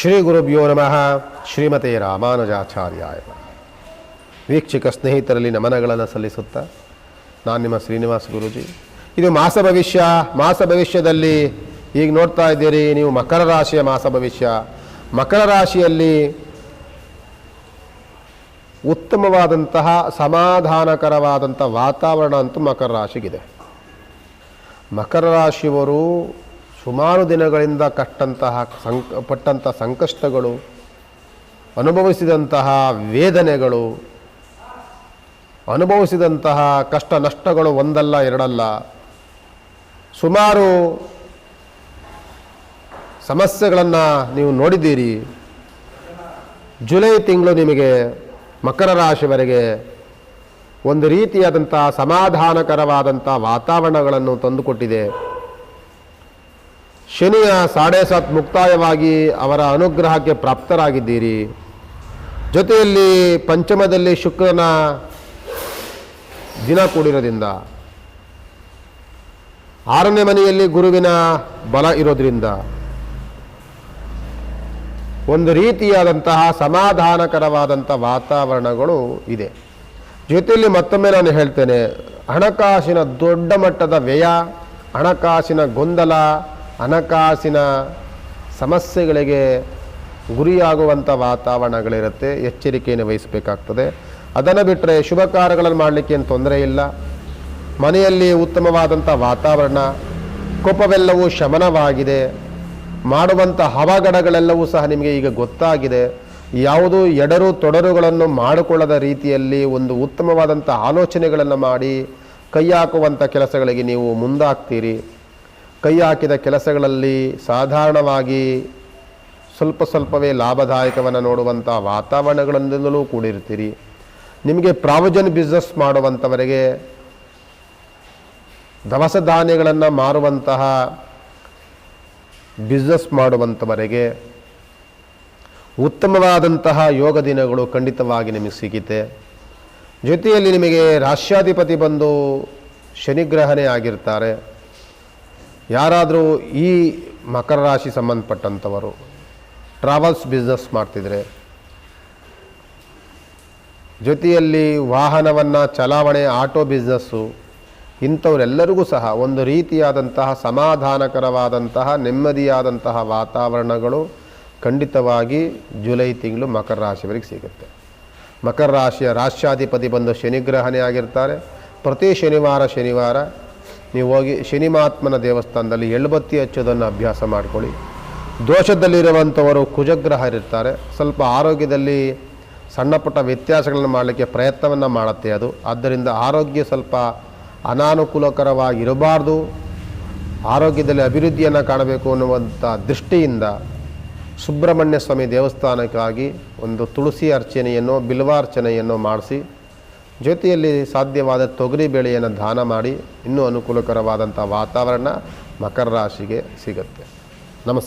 ಶ್ರೀ ಗುರುಭ್ಯೋ ನಮಃ. ಶ್ರೀಮತೆ ರಾಮಾನುಜಾಚಾರ್ಯಾಯ. ವೀಕ್ಷಕ ಸ್ನೇಹಿತರಲ್ಲಿ ನಮನಗಳನ್ನು ಸಲ್ಲಿಸುತ್ತಾ ನಾನು ನಿಮ್ಮ ಶ್ರೀನಿವಾಸ ಗುರುಜಿ. ಇದು ಮಾಸ ಭವಿಷ್ಯ. ಮಾಸ ಭವಿಷ್ಯದಲ್ಲಿ ಈಗ ನೋಡ್ತಾ ಇದ್ದೀರಿ, ನೀವು ಮಕರ ರಾಶಿಯ ಮಾಸ ಭವಿಷ್ಯ. ಮಕರ ರಾಶಿಯಲ್ಲಿ ಉತ್ತಮವಾದಂತಹ ಸಮಾಧಾನಕರವಾದಂಥ ವಾತಾವರಣ ಅಂತೂ ಮಕರ ರಾಶಿಗಿದೆ. ಮಕರ ರಾಶಿಯವರು ಸುಮಾರು ದಿನಗಳಿಂದ ಕಟ್ಟಂತಹ ಸಂಕ ಪಟ್ಟಂಥ ಸಂಕಷ್ಟಗಳು, ಅನುಭವಿಸಿದಂತಹ ವೇದನೆಗಳು, ಅನುಭವಿಸಿದಂತಹ ಕಷ್ಟ ನಷ್ಟಗಳು ಒಂದಲ್ಲ, ಎರಡಲ್ಲ. ಸುಮಾರು ಸಮಸ್ಯೆಗಳನ್ನು ನೀವು ನೋಡಿದ್ದೀರಿ. ಜುಲೈ ತಿಂಗಳು ನಿಮಗೆ ಮಕರ ರಾಶಿವರೆಗೆ ಒಂದು ರೀತಿಯಾದಂಥ ಸಮಾಧಾನಕರವಾದಂಥ ವಾತಾವರಣಗಳನ್ನು ತಂದುಕೊಟ್ಟಿದೆ. ಶನಿಯ ಸಾಡೆ ಸಾತ್ ಮುಕ್ತಾಯವಾಗಿ ಅವರ ಅನುಗ್ರಹಕ್ಕೆ ಪ್ರಾಪ್ತರಾಗಿದ್ದೀರಿ. ಜೊತೆಯಲ್ಲಿ ಪಂಚಮದಲ್ಲಿ ಶುಕ್ರನ ದಿನ ಕೂಡಿರೋದ್ರಿಂದ, ಆರನೇ ಮನೆಯಲ್ಲಿ ಗುರುವಿನ ಬಲ ಇರೋದ್ರಿಂದ, ಒಂದು ರೀತಿಯಾದಂತಹ ಸಮಾಧಾನಕರವಾದಂಥ ವಾತಾವರಣಗಳು ಇದೆ. ಜೊತೆಯಲ್ಲಿ ಮತ್ತೊಮ್ಮೆ ನಾನು ಹೇಳ್ತೇನೆ, ಹಣಕಾಸಿನ ದೊಡ್ಡ ಮಟ್ಟದ ವ್ಯಯ, ಹಣಕಾಸಿನ ಗೊಂದಲ ಹಣಕಾಸಿನ ಸಮಸ್ಯೆಗಳಿಗೆ ಗುರಿಯಾಗುವಂಥ ವಾತಾವರಣಗಳಿರುತ್ತೆ, ಎಚ್ಚರಿಕೆಯನ್ನು ವಹಿಸಬೇಕಾಗ್ತದೆ. ಅದನ್ನು ಬಿಟ್ಟರೆ ಶುಭ ಕಾರ್ಯಗಳನ್ನು ಮಾಡಲಿಕ್ಕೆ ಏನು ತೊಂದರೆ ಇಲ್ಲ. ಮನೆಯಲ್ಲಿ ಉತ್ತಮವಾದಂಥ ವಾತಾವರಣ, ಕೋಪವೆಲ್ಲವೂ ಶಮನವಾಗಿದೆ. ಮಾಡುವಂಥ ಹವಾಗಡಗಳೆಲ್ಲವೂ ಸಹ ನಿಮಗೆ ಈಗ ಗೊತ್ತಾಗಿದೆ. ಯಾವುದೂ ಎಡರು ತೊಡರುಗಳನ್ನು ಮಾಡಿಕೊಳ್ಳದ ರೀತಿಯಲ್ಲಿ ಒಂದು ಉತ್ತಮವಾದಂಥ ಆಲೋಚನೆಗಳನ್ನು ಮಾಡಿ ಕೈ ಹಾಕುವಂಥ ಕೆಲಸಗಳಿಗೆ ನೀವು ಮುಂದಾಗ್ತೀರಿ. ಕೈ ಹಾಕಿದ ಕೆಲಸಗಳಲ್ಲಿ ಸಾಧಾರಣವಾಗಿ ಸ್ವಲ್ಪ ಸ್ವಲ್ಪವೇ ಲಾಭದಾಯಕವನ್ನು ನೋಡುವಂಥ ವಾತಾವರಣಗಳಿಂದಲೂ ಕೂಡಿರ್ತೀರಿ. ನಿಮಗೆ ಪ್ರಾವಜನ್ ಬಿಸ್ನೆಸ್ ಮಾಡುವಂಥವರಿಗೆ ದವಸ ಧಾನ್ಯಗಳನ್ನು ಮಾರುವಂತಹ ಬಿಸ್ನೆಸ್ ಮಾಡುವಂಥವರೆಗೆ ಉತ್ತಮವಾದಂತಹ ಯೋಗ ದಿನಗಳು ಖಂಡಿತವಾಗಿ ನಿಮಗೆ ಸಿಗುತ್ತೆ. ಜೊತೆಯಲ್ಲಿ ನಿಮಗೆ ರಾಷ್ಟ್ರಾಧಿಪತಿ ಬಂದು ಶನಿಗ್ರಹಣೆ ಆಗಿರ್ತಾರೆ. ಯಾರಾದರೂ ಈ ಮಕರ ರಾಶಿ ಸಂಬಂಧಪಟ್ಟಂಥವರು ಟ್ರಾವೆಲ್ಸ್ ಬಿಸ್ನೆಸ್ ಮಾಡ್ತಿದ್ರೆ, ಜೊತೆಯಲ್ಲಿ ವಾಹನವನ್ನು ಚಲಾವಣೆ, ಆಟೋ ಬಿಸ್ನೆಸ್ಸು ಇಂಥವರೆಲ್ಲರಿಗೂ ಸಹ ಒಂದು ರೀತಿಯಾದಂತಹ ಸಮಾಧಾನಕರವಾದಂತಹ, ನೆಮ್ಮದಿಯಾದಂತಹ ವಾತಾವರಣಗಳು ಖಂಡಿತವಾಗಿ ಜುಲೈ ತಿಂಗಳು ಮಕರ ರಾಶಿಯವರಿಗೆ ಸಿಗುತ್ತೆ. ಮಕರ ರಾಶಿಯ ರಾಷ್ಟ್ರಾಧಿಪತಿ ಬಂದು ಶನಿಗ್ರಹಣೆ ಆಗಿರ್ತಾರೆ. ಪ್ರತಿ ಶನಿವಾರ ಶನಿವಾರ ನೀವು ಹೋಗಿ ಶನಿಮಾತ್ಮನ ದೇವಸ್ಥಾನದಲ್ಲಿ ಎಳ್ಬತ್ತಿ ಹಚ್ಚೋದನ್ನು ಅಭ್ಯಾಸ ಮಾಡಿಕೊಳ್ಳಿ. ದೋಷದಲ್ಲಿರುವಂಥವರು ಕುಜಗ್ರಹ ಇರ್ತಾರೆ ಸ್ವಲ್ಪ ಆರೋಗ್ಯದಲ್ಲಿ ಸಣ್ಣ ಪುಟ್ಟ ವ್ಯತ್ಯಾಸಗಳನ್ನು ಮಾಡಲಿಕ್ಕೆ ಪ್ರಯತ್ನವನ್ನು ಮಾಡುತ್ತೆ ಅದು. ಆದ್ದರಿಂದ ಆರೋಗ್ಯ ಸ್ವಲ್ಪ ಅನಾನುಕೂಲಕರವಾಗಿರಬಾರ್ದು. ಆರೋಗ್ಯದಲ್ಲಿ ಅಭಿವೃದ್ಧಿಯನ್ನು ಕಾಣಬೇಕು ಅನ್ನುವಂಥ ದೃಷ್ಟಿಯಿಂದ ಸುಬ್ರಹ್ಮಣ್ಯ ಸ್ವಾಮಿ ದೇವಸ್ಥಾನಕ್ಕಾಗಿ ಒಂದು ತುಳಸಿ ಅರ್ಚನೆಯನ್ನು, ಬಿಲ್ವಾರ್ಚನೆಯನ್ನು ಮಾಡಿಸಿ ಜೊತೆಯಲ್ಲಿ ಸಾಧ್ಯವಾದ ತೊಗರಿ ಬೆಳೆಯನ್ನು ದಾನ ಮಾಡಿ ಇನ್ನೂ ಅನುಕೂಲಕರವಾದಂಥ ವಾತಾವರಣ ಮಕರ ರಾಶಿಗೆ ಸಿಗುತ್ತೆ. ನಮಸ್ಕಾರ.